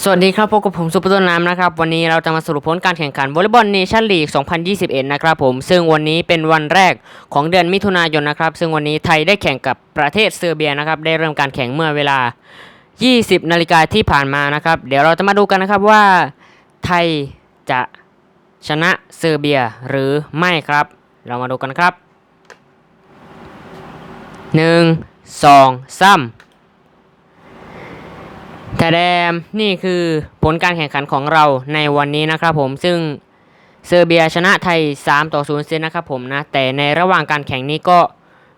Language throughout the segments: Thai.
สวัสดีครับพบกับผมซุปต้นน้ำนะครับ วันนี้เราจะมาสรุปผลการแข่งขันวอลเลย์บอลเนชั่นลีก 2021 นะครับผม ซึ่งวันนี้เป็นวันแรกของเดือนมิถุนายนนะครับ ซึ่งวันนี้ไทยได้แข่งกับประเทศเซอร์เบียนะครับ ได้เริ่มการแข่งเมื่อเวลา 20 นาฬิกาที่ผ่านมานะครับ เดี๋ยวเราจะมาดูกันนะครับว่าไทยจะชนะเซอร์เบียหรือไม่ครับ เรามาดูกันครับ 1 2 3 แต่แดมนี่คือผลการแข่งขันของเราในวันนี้นะครับผมซึ่งเซอร์เบียชนะไทย 3 ต่อ 0 เซตนะครับผมนะ แต่ในระหว่างการแข่งนี้ก็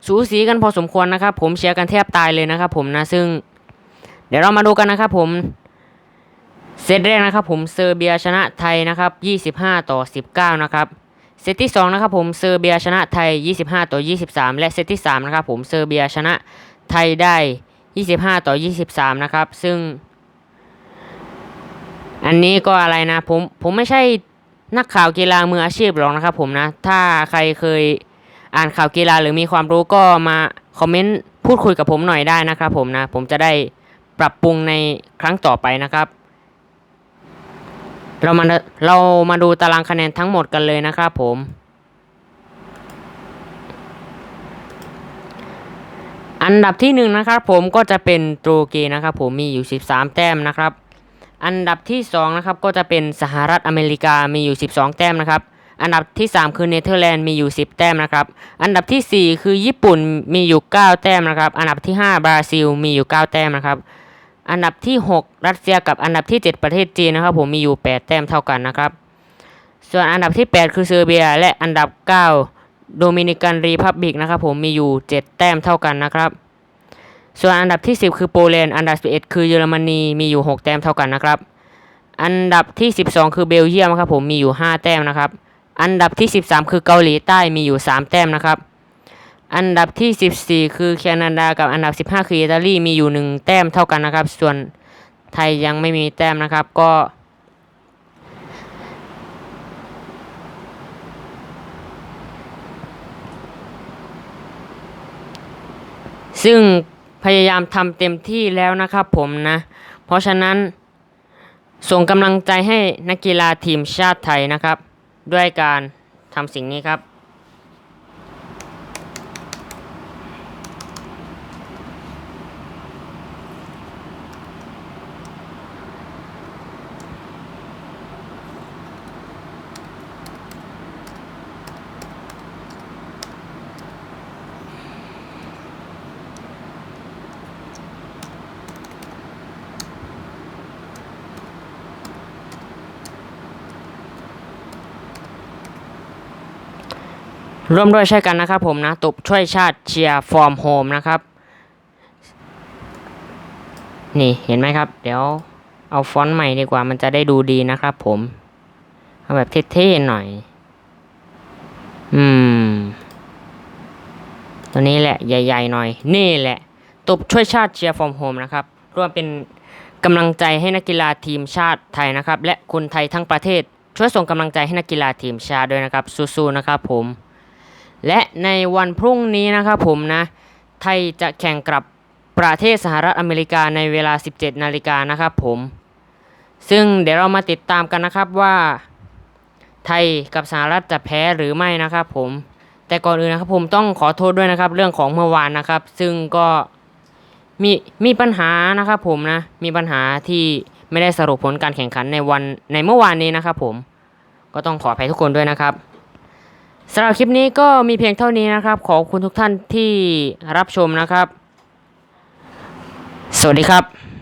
สูสีกันพอสมควรนะครับ ผมเชียร์กันแทบตายเลยนะครับผมนะซึ่ง เดี๋ยวเรามาดูกันนะครับผมเซตแรกนะครับผมเซอร์เบียชนะไทยนะครับ 25 ต่อ 19 นะครับเซตที่2นะครับผมเซอร์เบียชนะไทย 25 ต่อ 23 และเซตที่3นะครับผมเซอร์เบียชนะไทยได้ 25 ต่อ 23 นะครับ ซึ่ง อันนี้ก็อะไรนะผมผมไม่ใช่นักข่าวกีฬามืออาชีพหรอกนะครับผมนะ ถ้าใครเคยอ่านข่าวกีฬาหรือมีความรู้ก็มาคอมเมนต์พูดคุยกับผมหน่อยได้นะครับผมนะ ผมจะได้ปรับปรุงในครั้งต่อไปนะครับ เรามาเรามาดูตารางคะแนนทั้งหมดกันเลยนะครับผมอันดับที่หนึ่งนะครับผมก็จะเป็นโตรเกนะครับผมมีอยู่ 13 แต้มนะครับ อันดับที่2นะครับก็จะเป็นสหรัฐอเมริกามีอยู่ 12 แต้มนะครับ อันดับที่ 3 คือเนเธอร์แลนด์มีอยู่ 10 แต้มนะครับ อันดับทีสี่ 4 คือญี่ปุ่นมีอยู่ 9 แต้มนะครับ อันดับที่ 5 บราซิลมีอยู่ 9 แต้มนะครับ อันดับที่ 6 รัสเซียกับอันดับที่ 7 ประเทศจีนนะครับผมมีอยู่ 8 แต้มเท่ากันนะครับ ส่วนอันดับที่ 8 คือเซอร์เบีย และอันดับ 9 โดมินิกันรีพับบิกนะครับผมมีอยู่ 7 แต้มเท่ากันนะครับ ส่วนอันดับที่ 10 คือโปแลนด์ อันดับ 11 คือเยอรมนีมีอยู่ 6 แต้มเท่ากันนะครับ อันดับที่ 12 คือเบลเยียมครับผมมีอยู่ 5 แต้มนะครับ อันดับที่ 13 คือเกาหลีใต้มีอยู่ 3 แต้มนะครับ อันดับที่ 14 คือแคนาดากับอันดับ 15 คืออิตาลีมีอยู่ 1 แต้มเท่ากันนะครับ ส่วนไทยยังไม่มีแต้มนะครับก็ซึ่ง พยายามทำเต็มที่แล้วนะครับผมนะ เพราะฉะนั้น ส่งกำลังใจให้นักกีฬาทีมชาติไทยนะครับ ด้วยการทำสิ่งนี้ครับ ร่วมด้วยช่วยกันนะครับผมนะตุบช่วยชาติเชียร์ฟอร์มโฮมนะครับ นี่เห็นไหมครับ เดี๋ยวเอาฟอนต์ใหม่ดีกว่ามันจะได้ดูดีนะครับผม เอาแบบเท่ๆหน่อย อืม ตัวนี้แหละใหญ่ ๆ หน่อย นี่แหละตุบช่วยชาติเชียร์ฟอร์มโฮมนะครับร่วมเป็นกำลังใจให้นักกีฬาทีมชาติไทยนะครับ และคนไทยทั้งประเทศ ช่วยส่งกำลังใจให้นักกีฬาทีมชาติด้วยนะครับสู้ๆนะครับผม และในวันพรุ่งนี้นะครับผมนะ ไทยจะแข่งกับประเทศสหรัฐอเมริกาในเวลา 17 นาฬิกานะครับผม ซึ่งเดี๋ยวเรามาติดตามกันนะครับว่า ไทยกับสหรัฐจะแพ้หรือไม่นะครับผม แต่ก่อนอื่นนะครับผมต้องขอโทษด้วยนะครับ เรื่องของเมื่อวานนะครับ ซึ่งก็มีมีปัญหานะครับผมนะ มีปัญหาที่ไม่ได้สรุปผลการแข่งขันในวันในเมื่อวานนี้นะครับผม ก็ต้องขออภัยทุกคนด้วยนะครับ สำหรับคลิปนี้ก็มีเพียงเท่านี้นะครับ ขอบคุณทุกท่านที่รับชมนะครับ สวัสดีครับ